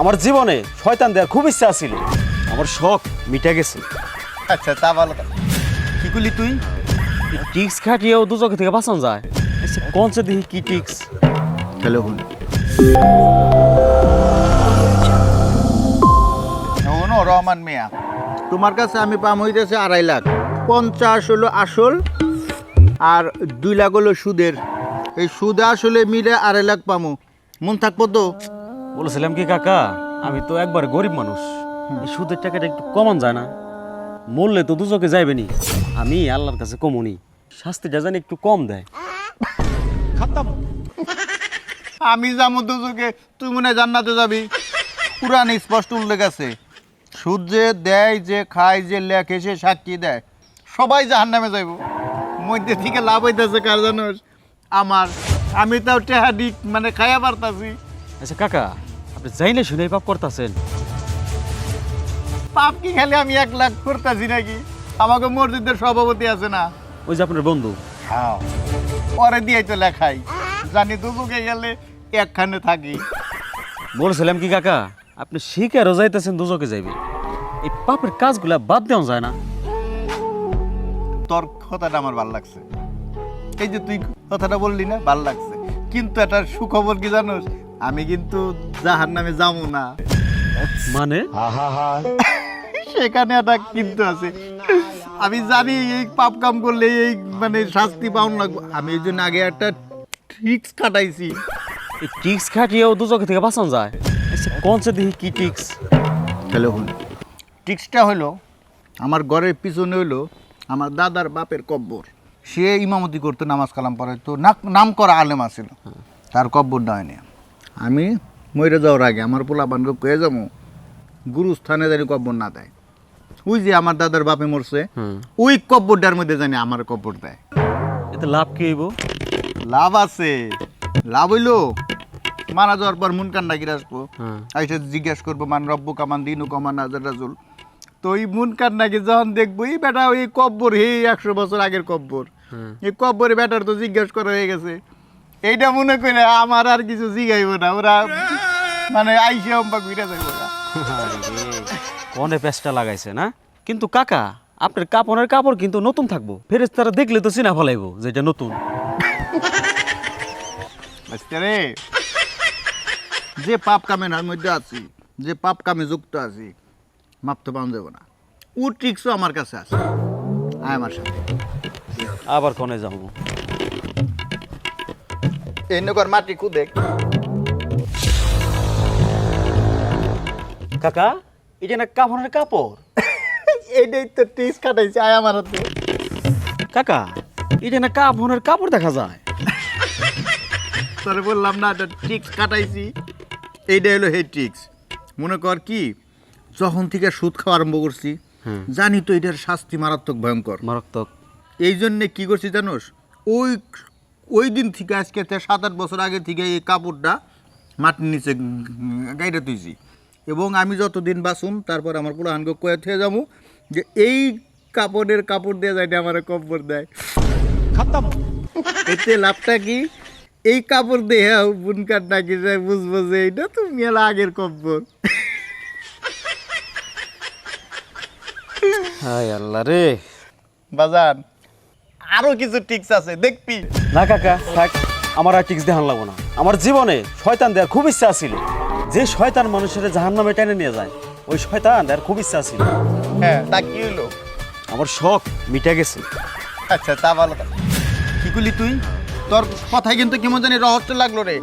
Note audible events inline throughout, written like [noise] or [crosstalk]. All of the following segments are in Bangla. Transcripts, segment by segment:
আমার জীবনে শয়তান দেওয়ার খুব ইচ্ছা ছিল আমার শখ মিটে গেছে। আচ্ছা তা ভালো কি করলি তুই? টিক্স খাটিয়েও দুজকে থেকে বাঁচানো যায়। কোন সে দেখি কি টিক্স। হ্যালো হুন। শোনো রহমান মিয়া তোমার কাছে আমি পাম হইতেছে আড়াই লাখ। পঞ্চাশ হলো আসল আর দুই লাখ হলো সুদের। এই সুদ আসলে মিলে আড়াই লাখ পামো। মন থাকব তো? বলেছিলাম কি কাকা আমি তো একবার গরিব মানুষ। এই সুদের টাকাটা একটু কমান যায় না। মরলে তো দুজকে যাইবেনি আমি আল্লাহর কাছে কমনি। শাস্তিটা জানি একটু কম দেয়। আমি যাব দুজকে তুই মনে হয় জান্নাতে যাবি। পুরান স্পষ্ট উল্লেখ আছে। সুদ যে দেয় যে খায় যে লেখে সে সাক্ষী দেয়। সবাই জাহান নামে যাইব। মধ্যে থেকে লাভ হইতেছে কার জানোস? আমার। আমি তাও টেহাডি মানে খাইয়া পারতাছি। আচ্ছা কাকা আপনি যাইলে শুনে পাপ করতেছেন। পাপ কি খেলে আমি এক লাখ করতেছি নাকি? আমাকে মসজিদের সভাপতি আছে না? ওই যে আপনার বন্ধু। হ্যাঁ। পরে দিয়ে তো লেখাই। জানি দুজকে গেলে একখানে থাকি। বলেছিলাম কি কাকা আপনি শিকারও যাইতেছেন দুজকে যাইবে। এই পাপের কাজগুলা বাদ দেওয়া যায় না। তোর কথাটা আমার ভালো লাগছে। এই যে তুই কথাটা বললি না ভালো লাগছে। কিন্তু একটা সুখবর কি জানোস? আমি কিন্তু জাহার নামে যাব না। মানে? [laughs] সেখানে একটা কিন্তু আছে। আমি জানি এই পাপ কাম করলে এই মানে শাস্তি পাউন লাগবো। আমি এই জন্য আগে একটা ট্রিক্স কাটাইছি এই টিক্স খাটিয়েও দুজকে থেকে বাঁচানো যায়। আচ্ছা, কোন সে দেখি কি টিক্স হ্যালো হুন। ট্রিক্সটা হলো আমার ঘরের পিছনে হলো আমার দাদার বাপের কব্বর। সে ইমামতি করতো নামাজ কালাম পড়াইতো। নাম করা আলেম আছিল তার কব্বর হয়নি আমি মরে যাওয়ার আগে আমার পোলা বানকে কয়ে যাব গুরুস্থানে জানি কব্বর না দেয়। ওই যে আমার দাদার বাপে মরছে ওই কব্বরটার মধ্যে জানি আমার কব্বর দেয়। এতে লাভ কি হইব? লাভ আছে। লাভ হইল মারা যাওয়ার পর মুন কান্না গিরে আসব আইসা জিজ্ঞেস করব মান রব্বু কামান দিনু কমান নাজার রাজুল। তো ওই মুন কান্নাকে যখন দেখব এই বেটা ওই কব্বর হে একশো বছর আগের কব্বর। এই কব্বরে বেটার তো জিজ্ঞেস করা হয়ে গেছে। এইটা মনে করে আমার আর কিছু জিগাইব না ওরা মানে আইসে অম্পা ঘুরে যাইব না কনে পেঁচটা লাগাইছে না? কিন্তু কাকা আপনার কাপড়ের কাপড় কিন্তু নতুন থাকব। ফেরেস তারা দেখলে তো চিনা ফলাইবো যেটা নতুন। রে যে পাপ কামের মধ্যে আছি যে পাপ কামে যুক্ত আছি মাপতে পাওয়া যাব না। ও ট্রিক্সও আমার কাছে আছে। আয় আমার সাথে। আবার কনে যাব? এই নগর মাটি খুদে। কাকা এটা না কাপড়ের কাপড়? [laughs] এইটাই তো ট্রিক্স কাটাইছে আয় আমার হাতে। কাকা এটা না কাপড়ের কাপড় দেখা যায়। তোরে বললাম না এটা ট্রিক্স কাটাইছি। এইটা হলো সেই ট্রিক্স মনে কর কি যখন থেকে সুদ খাওয়া আরম্ভ করছি জানি তো এটার শাস্তি মারাত্মক ভয়ঙ্কর। মারাত্মক। এই জন্যে কি করছি জানোস? ওই ওই দিন থেকে আজকে সাত আট বছর আগে থেকে এই কাপড়টা মাটির নিচে গাইডে তুইছি এবং আমি যতদিন বাঁচুম তারপর আমার পুরো আনগো কয়ে থেকে যাব যে এই কাপড়ের কাপড় দিয়ে যাইতে আমার কব্বর দেয়। এতে লাভটা কি? এই কাপড় দিয়ে বুনকার নাকি যায় বুঝব যে এইটা তো মেলা আগের কব্বর হায় আল্লাহ রে। বাজান আরও কিছু টিক্স আছে দেখবি। না কাকা থাক আমার আর টিক্স দেখান লাগবো না। আমার জীবনে শয়তান দেওয়ার খুব ইচ্ছা ছিল যে শয়তান মানুষের জাহান নামে টেনে নিয়ে যায় ওই শয়তান দেওয়ার খুব ইচ্ছা ছিল হ্যাঁ তা কি হলো আমার শখ মিটে গেছে। আচ্ছা তা ভালো কি করলি তুই? তোর কথাই কিন্তু কেমন জানি রহস্য লাগল রে।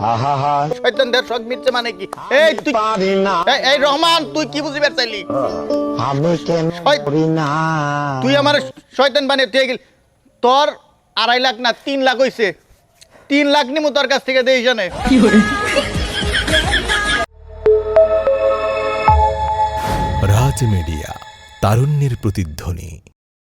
শয়তান দেড় শখ মিটছে মানে কি? এই তুই এই, এই রহমান তুই কি বুঝিবার চাইলি? আমি কেন করি না? তুই আমার শয়তান বানিয়ে তুই গেল। তোর আড়াই লাখ না তিন লাখ হইছে। তিন লাখ নিমু তোর কাছ থেকে দেই জানে। রাজ মিডিয়া, তারুণ্যের প্রতিধ্বনি।